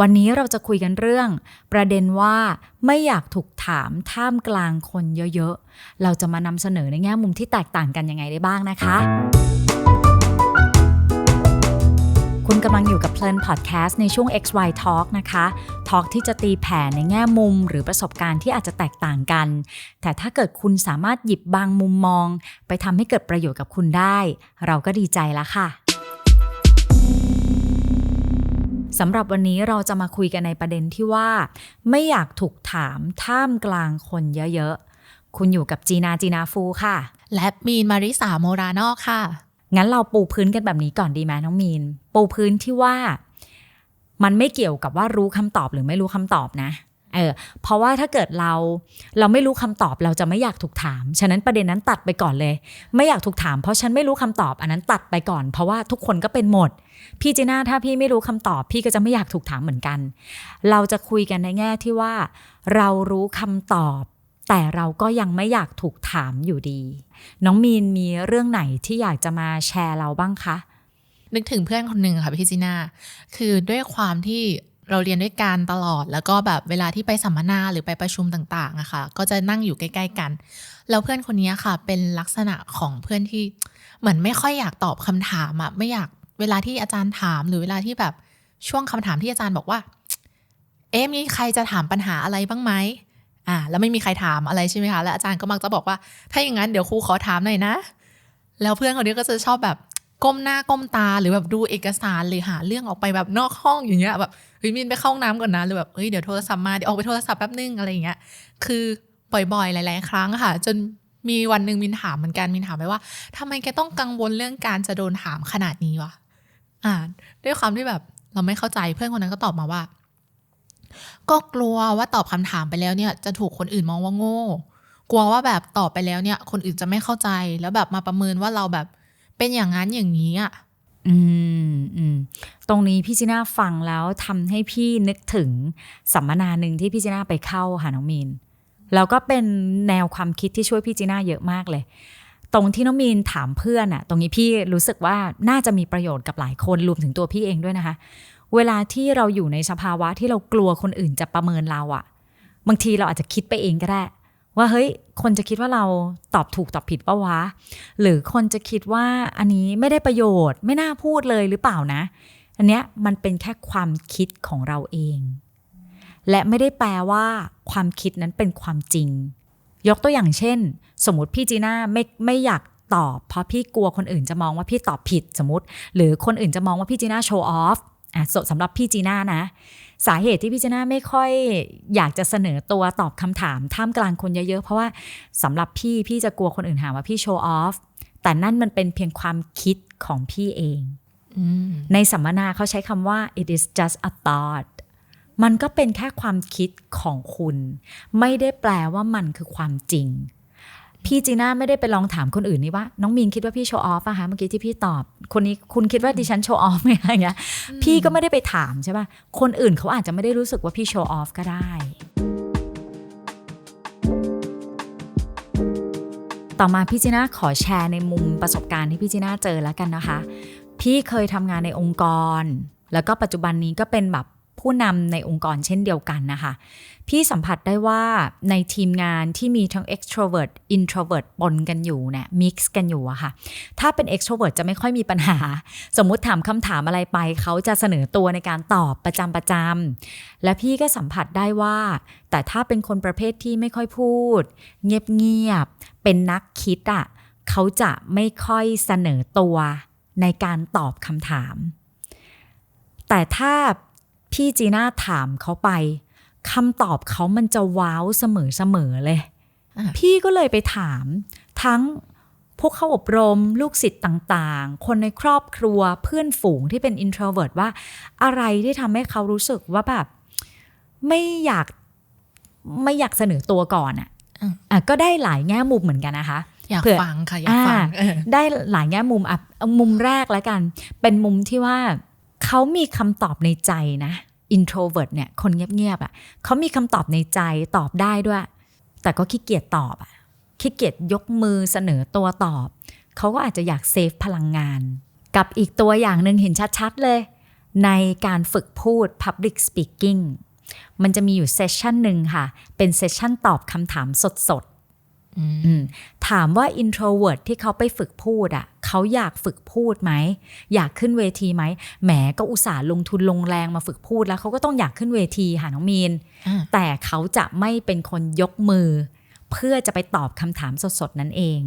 วันนี้เราจะคุยกันเรื่อง ประเด็นว่าไม่อยากถูกถามท่ามกลางคนเยอะๆ เราจะมานำเสนอในแง่มุมที่แตกต่างกันยังไงได้บ้างนะคะ คุณกำลังอยู่กับเพลินพอดแคสต์ในช่วง XY Talk นะคะ Talk ที่จะตีแผ่ในแง่มุมหรือประสบการณ์ที่อาจจะแตกต่างกัน แต่ถ้าเกิดคุณสามารถหยิบบางมุมมอง ไปทำให้เกิดประโยชน์กับคุณได้ เราก็ดีใจแล้วค่ะ สำหรับวันนี้เราจะมาคุยกันในประเด็นที่ว่า ไม่อยากถูกถามท่ามกลางคนเยอะๆ คุณอยู่กับจีนาจีนาฟูค่ะ และมีนมาริสาโมรานอกค่ะ งั้นเราปูพื้นกันแบบนี้ก่อนดีไหมน้องมีน ปูพื้นที่ว่า มันไม่เกี่ยวกับว่ารู้คำตอบหรือไม่รู้คำตอบนะ เออเพราะว่าถ้าเกิดเราเราไม่รู้คำตอบเราจะไม่อยากถูกถาม ฉะนั้นประเด็นนั้นตัดไปก่อนเลย ไม่อยากถูกถาม เพราะฉันไม่รู้คำตอบอันนั้นตัดไปก่อน เพราะว่าทุกคนก็เป็นหมด พี่จีน่าถ้าพี่ไม่รู้คำตอบ พี่ก็จะไม่อยากถูกถามเหมือนกัน เราจะคุยกันในแง่ที่ว่า เรารู้คำตอบ แต่เราก็ยังไม่อยากถูกถามอยู่ดี น้องมีนมีเรื่องไหนที่อยากจะมาแชร์เราบ้างคะนึกถึงเพื่อนคนหนึ่งค่ะพี่จีน่าคือด้วยความที่ เราเรียนด้วยกันตลอด แล้วก็แบบเวลาที่ไปสัมมนาหรือไปประชุมต่างๆอะค่ะ ก็จะนั่งอยู่ใกล้ ๆ กัน แล้วเพื่อนคนนี้ค่ะ เป็นลักษณะของเพื่อนที่เหมือนไม่ค่อยอยากตอบคำถามอะไม่อยากเวลาที่อาจารย์ถาม หรือเวลาที่แบบช่วงคำถามที่อาจารย์บอกว่า เอ๊ะมีใครจะถามปัญหาอะไรบ้างไหมอ่าแล้วไม่มีใครถามอะไรใช่ไหมคะ แล้วอาจารย์ก็มักจะบอกว่า ถ้าอย่างนั้นเดี๋ยวครูขอถามหน่อยนะ แล้วเพื่อนคนนี้ก็จะชอบแบบ ก้มหน้าก้มตาหรือแบบดูเอกสารหรือหาเรื่องออกไปแบบนอกห้องอย่างเงี้ยแบบเฮ้ยมินไปเข้าห้องน้ำก่อนนะหรือแบบเฮ้ยเดี๋ยวโทรศัพท์มาเดี๋ยวออกไปโทรศัพท์แป๊บนึงอะไรอย่างเงี้ยคือบ่อยๆ หลาย ๆ ครั้งค่ะ จนมีวันหนึ่งมินถามเหมือนกันมินถามไปว่าทำไมแกต้องกังวลเรื่องการจะโดนถามขนาดนี้วะอ่าด้วยความที่แบบเราไม่เข้าใจเพื่อนคนนั้นก็ตอบมาว่า ก็กลัวว่าตอบคำถามไปแล้วเนี่ยจะถูกคนอื่นมองว่าโง่ กลัวว่าแบบตอบไปแล้วเนี่ย คนอื่นจะไม่เข้าใจแล้วแบบมาประเมินว่าเราแบบ เป็นอย่างนั้นอย่างนี้อะอืมอืมตรงนี้พี่จีน่าฟังแล้วทำให้พี่นึกถึงสัมมนาหนึ่งที่พี่จีน่าไปเข้าค่ะน้องมีนแล้วก็เป็นแนวความคิดที่ช่วยพี่จีน่าเยอะมากเลย ตรงที่น้องมีนถามเพื่อนอะตรงนี้พี่รู้สึกว่าน่าจะมีประโยชน์กับหลายคนรวมถึงตัวพี่เองด้วยนะคะ เวลาที่เราอยู่ในสภาวะที่เรากลัวคนอื่นจะประเมินเราอะบางทีเราอาจจะคิดไปเองก็ได้ ว่าเฮ้ย คนจะคิดว่าเราตอบถูกตอบผิดปะวะ หรือคนจะคิดว่าอันนี้ไม่ได้ประโยชน์ ไม่น่าพูดเลยหรือเปล่านะ อันเนี้ยมันเป็นแค่ความคิดของเราเอง และไม่ได้แปลว่า ความคิดนั้นเป็นความจริง ยกตัวอย่างเช่น สมมติพี่จีน่าไม่ไม่อยากตอบ เพราะพี่กลัวคนอื่นจะมองว่าพี่ตอบผิดสมมติ หรือคนอื่นจะมองว่าพี่จีน่าโชว์ออฟอะสำหรับพี่จีน่านะ สาเหตุที่พี่จีน่าไม่ค่อยอยากจะเสนอตัวตอบคำถามท่ามกลางคนเยอะๆ เพราะว่าสำหรับพี่พี่จะกลัวคนอื่นหาว่าพี่โชว์ออฟแต่นั่นมันเป็นเพียงความคิดของพี่เองอืมในสัมมนาเขาใช้คำว่า it is just a thought มันก็เป็นแค่ความคิดของคุณ ไม่ได้แปลว่ามันคือความจริง พี่จีน่าไม่ได้ไปลองถามคนอื่นนี่ว่า น้องมีนคิดว่าพี่โชว์ออฟอะคะเมื่อกี้ที่พี่ตอบ คนนี้คุณคิดว่าดิฉันโชว์ออฟไหมอะไรเงี้ยพี่ก็ไม่ได้ไปถามใช่ป่ะคนอื่นเขาอาจจะไม่ได้รู้สึกว่าพี่โชว์ออฟก็ได้ต่อมาพี่จีน่าขอแชร์ในมุมประสบการณ์ที่พี่จีน่าเจอแล้วกันนะคะ พี่เคยทำงานในองค์กร แล้วก็ปัจจุบันนี้ก็เป็นแบบ ผู้นำในองค์กรเช่นเดียวกันนะคะ พี่สัมผัสได้ว่าในทีมงานที่มีทั้ง extrovert introvert ปนกันอยู่เนี่ย mix กันอยู่อะค่ะ ถ้าเป็น extrovert จะไม่ค่อยมีปัญหา สมมุติถามคำถามอะไรไป เขาจะเสนอตัวในการตอบประจำประจำและพี่ก็สัมผัสได้ว่า แต่ถ้าเป็นคนประเภทที่ไม่ค่อยพูด เงียบๆเป็นนักคิดอะเขาจะไม่ค่อยเสนอตัวในการตอบคำถาม แต่ถ้า พี่จีน่าถามเขาไปคำตอบเขามันจะว้าวเสมอๆเลยอะพี่ก็เลยไปถาม ทั้งพวกเข้าอบรมลูกศิษย์ต่างๆ คนในครอบครัวเพื่อนฝูงที่เป็น introvert ว่า อะไรที่ทำให้เขารู้สึกว่าแบบ ไม่อยากไม่อยากเสนอตัวก่อนอะอืมอะก็ได้หลายแง่มุมเหมือนกันนะคะ อยากเผื่อฟังค่ะอยากฟังอ่าเออได้หลายแง่มุมอะเอามุมแรกแล้วกัน เป็นมุมที่ว่า เขามีคำตอบในใจนะ introvert เนี่ยคนเงียบๆอะเขามีคำตอบในใจตอบได้ด้วย แต่ก็ขี้เกียจตอบอะขี้เกียจยกมือเสนอตัวตอบ เขาก็อาจจะอยากเซฟพลังงาน กับอีกตัวอย่างหนึ่งเห็นชัดๆเลย ในการฝึกพูด Public Speaking มันจะมีอยู่เซสชันหนึ่งค่ะ เป็นเซสชันตอบคำถามสดๆถามว่า introvert ที่เขาไปฝึกพูดอะ่ะ เขาอยากฝึกพูดไหม อยากขึ้นเวทีไหมแหมก็อุตส่าห์ลงทุนลงแรงมาฝึกพูดแล้วเขาก็ต้องอยากขึ้นเวทีค่ะน้องมีนอ่าแต่เขาจะไม่เป็นคนยกมือ เพื่อจะไปตอบคำถามสดๆนั่นเอง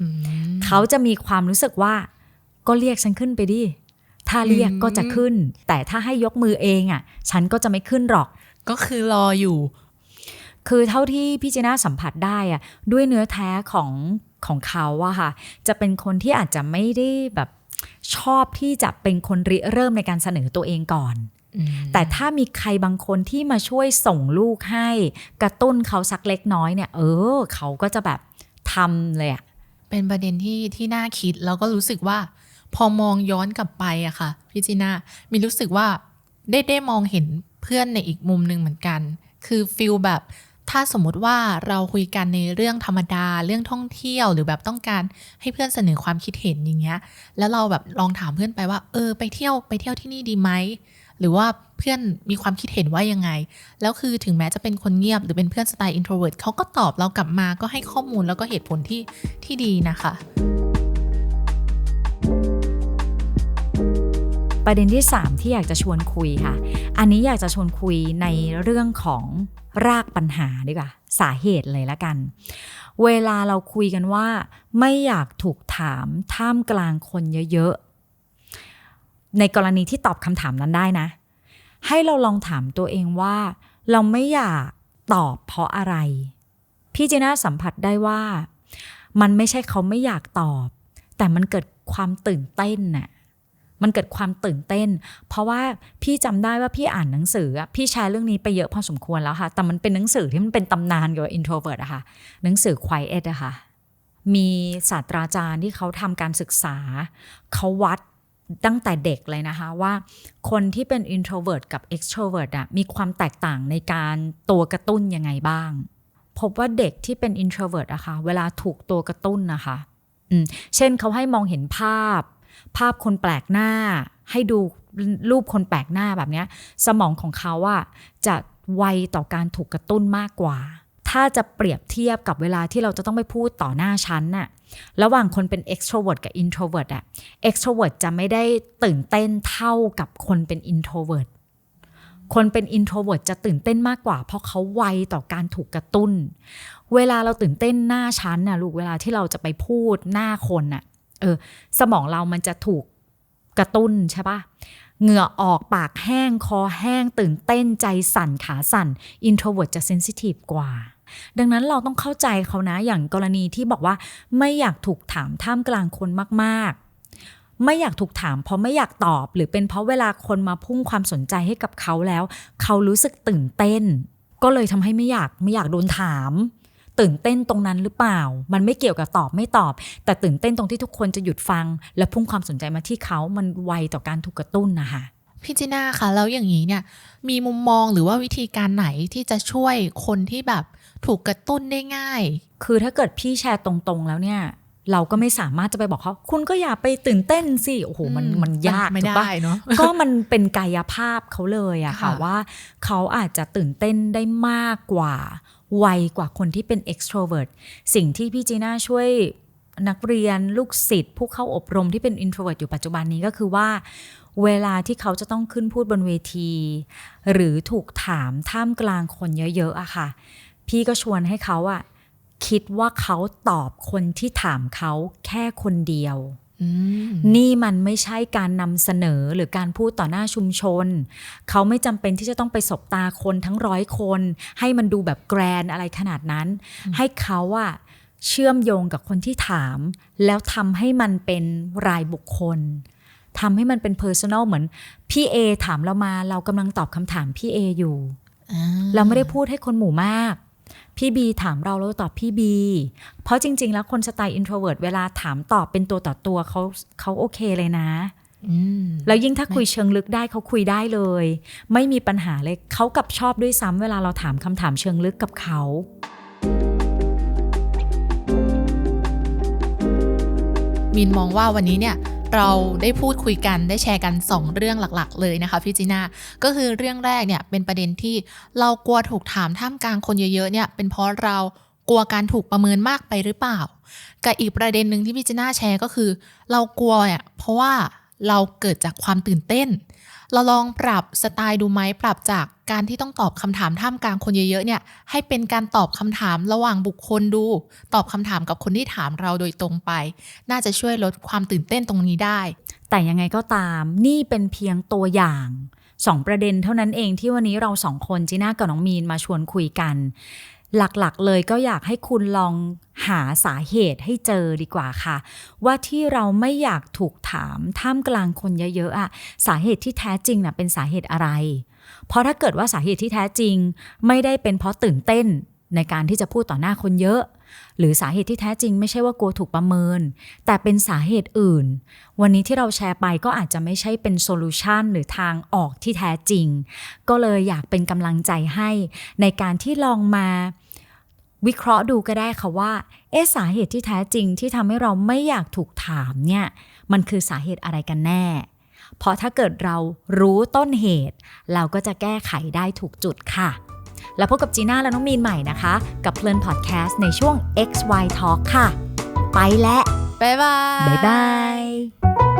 อืมเขาจะมีความรู้สึกว่า ก็เรียกฉันขึ้นไปดิถ้าเรียกอืมก็จะขึ้น แต่ถ้าให้ยกมือเองอะ ฉันก็จะไม่ขึ้นหรอก ก็คือรออยู่ คือเท่าที่พี่จีน่าสัมผัสได้อะด้วยเนื้อแท้ของ ของเขาอะค่ะ จะเป็นคนที่อาจจะไม่ได้แบบชอบที่จะเป็นคนริเริ่มในการเสนอตัวเองก่อนอืมแต่ถ้ามีใครบางคนที่มาช่วยส่งลูกให้ กระตุ้นเขาสักเล็กน้อยเนี่ย เออ เขาก็จะแบบทำเลยอะเป็นประเด็นที่ที่น่าคิดแล้วก็รู้สึกว่า พอมองย้อนกลับไปอะค่ะพี่จีน่ามีรู้สึกว่าได้ได้มองเห็นเพื่อนในอีกมุมหนึ่งเหมือนกัน คือฟิลแบบ ถ้าสมมติว่าเราคุยกันในเรื่องธรรมดาเรื่องท่องเที่ยวหรือแบบต้องการให้เพื่อนเสนอความคิดเห็นอย่างเงี้ย แล้วเราแบบลองถามเพื่อนไปว่า เออ ไปเที่ยวไปเที่ยวที่นี่ดีไหมหรือว่าเพื่อนมีความคิดเห็นว่ายังไง แล้วคือถึงแม้จะเป็นคนเงียบหรือเป็นเพื่อนสไตล์ introvert เขาก็ตอบเรากลับมาก็ให้ข้อมูลแล้วก็เหตุผลที่ที่ดีนะคะ ประเด็นที่ 3 ที่อยากจะชวนคุยค่ะ อันนี้อยากจะชวนคุยในเรื่องของรากปัญหาดีกว่าสาเหตุเลยละกัน เวลาเราคุยกันว่า ไม่อยากถูกถามท่ามกลางคนเยอะๆ ในกรณีที่ตอบคำถามนั้นได้นะ ให้เราลองถามตัวเองว่า เราไม่อยากตอบเพราะอะไร พี่จีน่าสัมผัสได้ว่า มันไม่ใช่เขาไม่อยากตอบ แต่มันเกิดความตื่นเต้นน่ะ มันเกิดความตื่นเต้น เพราะว่าพี่จำได้ว่าพี่อ่านหนังสือ พี่แชร์เรื่องนี้ไปเยอะพอสมควรแล้วค่ะ แต่มันเป็นหนังสือที่มันเป็นตำนานเกี่ยวกับ introvert อะค่ะ หนังสือ quiet อะค่ะ มีศาสตราจารย์ที่เขาทำการศึกษา เขาวัดตั้งแต่เด็กเลยนะคะว่า คนที่เป็น introvert กับ extrovert อะมีความแตกต่างในการตัวกระตุ้นยังไงบ้าง พบว่าเด็กที่เป็น introvert อะค่ะเวลาถูกตัวกระตุ้นนะคะเช่นเขาให้มองเห็นภาพ ภาพคนแปลกหน้า ให้ดูรูปคนแปลกหน้าแบบนี้สมองของเขาอะจะไวต่อการถูกกระตุ้นมากกว่า ถ้าจะเปรียบเทียบกับเวลาที่เราจะต้องไปพูดต่อหน้าชั้นน่ะระหว่างคนเป็น extrovert กับ introvert อะ extrovert จะไม่ได้ตื่นเต้นเท่ากับคนเป็น introvert คนเป็น introvert จะตื่นเต้นมากกว่า เพราะเขาไวต่อการถูกกระตุ้น เวลาเราตื่นเต้นหน้าชั้นน่ะลูกเวลาที่เราจะไปพูดหน้าคนน่ะ เออ สมองเรามันจะถูกกระตุ้นใช่ปะเหงื่อออกปากแห้งคอแห้งตื่นเต้นใจสั่นขาสั่น introvert จะ sensitive กว่า ดังนั้นเราต้องเข้าใจเขานะอย่างกรณีที่บอกว่าไม่อยากถูกถามท่ามกลางคนมากๆ ไม่อยากถูกถาม เพราะไม่อยากตอบ หรือเป็นเพราะเวลาคนมาพุ่งความสนใจให้กับเขาแล้ว เขารู้สึกตื่นเต้น ก็เลยทำให้ไม่อยากไม่อยากโดนถาม ตื่นเต้นตรงนั้นหรือเปล่า มันไม่เกี่ยวกับตอบไม่ตอบ แต่ตื่นเต้นตรงที่ทุกคนจะหยุดฟัง และพุ่งความสนใจมาที่เขา มันไวต่อการถูกกระตุ้นนะคะพี่จีน่าคะแล้วอย่างนี้เนี่ยมีมุมมองหรือว่าวิธีการไหนที่จะช่วยคนที่แบบถูกกระตุ้นได้ง่าย คือถ้าเกิดพี่แชร์ตรงๆแล้วเนี่ย เราก็ไม่สามารถจะไปบอกเขาคุณก็อย่าไปตื่นเต้นสิโอ้โหมันอืมมันยากไม่ถูกปะได้เนาะก็มันเป็นกายภาพเขาเลยอะค่ะค่ะว่า เขาอาจจะตื่นเต้นได้มากกว่า ไวกว่าคนที่เป็น extrovert สิ่งที่พี่จีน่าช่วยนักเรียนลูกศิษย์ผู้เข้าอบรมที่เป็น introvert อยู่ปัจจุบันนี้ก็คือว่า เวลาที่เขาจะต้องขึ้นพูดบนเวที หรือถูกถามท่ามกลางคนเยอะๆอะค่ะ พี่ก็ชวนให้เขาอะคิดว่าเขาตอบคนที่ถามเขาแค่คนเดียว นี่มันไม่ใช่การนำเสนอหรือการพูดต่อหน้าชุมชน เขาไม่จำเป็นที่จะต้องไปสบตาคนทั้งร้อยคน ให้มันดูแบบแกรนอะไรขนาดนั้น ให้เขาอะเชื่อมโยงกับคนที่ถาม แล้วทำให้มันเป็นรายบุคคลทำให้มันเป็น personal เหมือนพี่เอถามเรามาเรากำลังตอบคำถามพี่เออยู่อ่าเราไม่ได้พูดให้คนหมู่มาก พี่บีถามเราเราตอบพี่บี เพราะจริง ๆ แล้วคนสไตล์ introvert เวลาถามตอบเป็นตัวต่อตัวเขาเขาโอเคเลยนะอืมแล้วยิ่งถ้าคุยเชิงลึกได้เขาคุยได้เลย ไม่มีปัญหาเลยเขากับชอบด้วยซ้ำเวลาเราถามคำถามเชิงลึกกับเขามินมองว่าวันนี้เนี่ย เราได้พูดคุยกันได้แชร์กัน 2 เรื่องหลักๆ เลยนะคะพี่จีน่าก็คือเรื่องแรกเนี่ยเป็นประเด็นที่เรากลัวถูกถามท่ามกลางคนเยอะๆเนี่ยเป็นเพราะเรากลัวการถูกประเมินมากไปหรือเปล่า กับอีกประเด็นหนึ่งที่พี่จีน่าแชร์ก็คือ เรากลัวเนี่ยเพราะว่าเราเกิดจากความตื่นเต้น เราลองปรับสไตล์ดูไหมปรับจาก การที่ต้องตอบคำถามท่ามกลางคนเยอะๆเนี่ย ให้เป็นการตอบคำถามระหว่างบุคคลดู ตอบคำถามกับคนที่ถามเราโดยตรงไป น่าจะช่วยลดความตื่นเต้นตรงนี้ได้ แต่ยังไงก็ตาม นี่เป็นเพียงตัวอย่างสองประเด็นเท่านั้นเองที่วันนี้เราสองคนจีน่ากับน้องมีนมาชวนคุยกัน หลักๆ เลยก็อยากให้คุณลองหาสาเหตุให้เจอดีกว่าค่ะ ว่าที่เราไม่อยากถูกถามท่ามกลางคนเยอะๆอะสาเหตุที่แท้จริงน่ะเป็นสาเหตุอะไร เพราะถ้าเกิดว่าสาเหตุที่แท้จริง ไม่ได้เป็นเพราะตื่นเต้นในการที่จะพูดต่อหน้าคนเยอะ หรือสาเหตุที่แท้จริง ไม่ใช่ว่ากลัวถูกประเมิน แต่เป็นสาเหตุอื่น วันนี้ที่เราแชร์ไปก็อาจจะไม่ใช่เป็นโซลูชันหรือทางออกที่แท้จริง ก็เลยอยากเป็นกำลังใจให้ในการที่ลองมาวิเคราะห์ดูก็ได้ค่ะว่า เอ๊สาเหตุที่แท้จริงที่ทำให้เราไม่อยากถูกถามเนี่ย มันคือสาเหตุอะไรกันแน่ เพราะถ้าเกิดเรารู้ต้นเหตุ เราก็จะแก้ไขได้ถูกจุดค่ะ แล้วพบกับจีน่าและน้องมีนใหม่นะคะ กับเพลินพอดแคสต์ในช่วง XY Talk ค่ะ ไปแล้วบ๊ายบาย บ๊ายบาย